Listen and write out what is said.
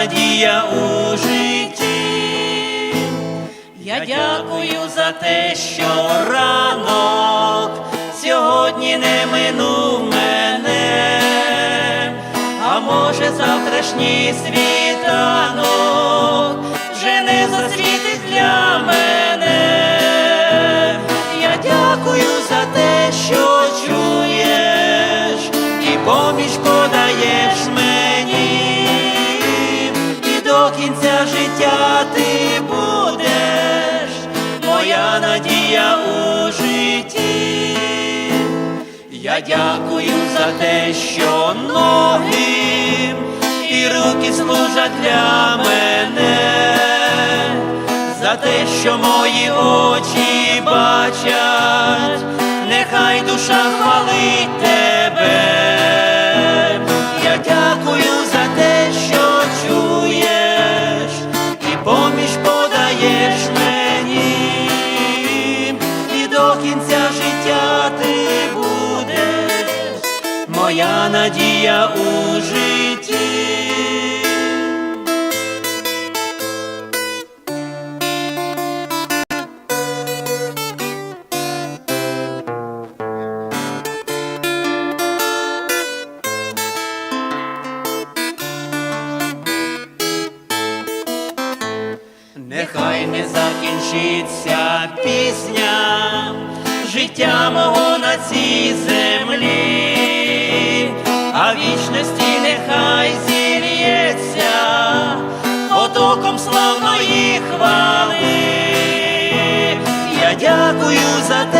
надія у житті. Я дякую за те, що ранок сьогодні не минув мене, а може завтрашній світанок вже не засвітить для мене. Я дякую за те, що чуєш і поміч подаєш мені, життя ти будеш, моя надія у житті. Я дякую за те, що ноги і руки служать для мене, за те, що мої очі бачать, нехай душа хвалить тебе. Подаєш мені, і до кінця життя ти будеш, моя надія у житті. Нехай не закінчиться пісня життя мого на цій землі, а вічності нехай зірється потоком славної хвали. Я дякую за те,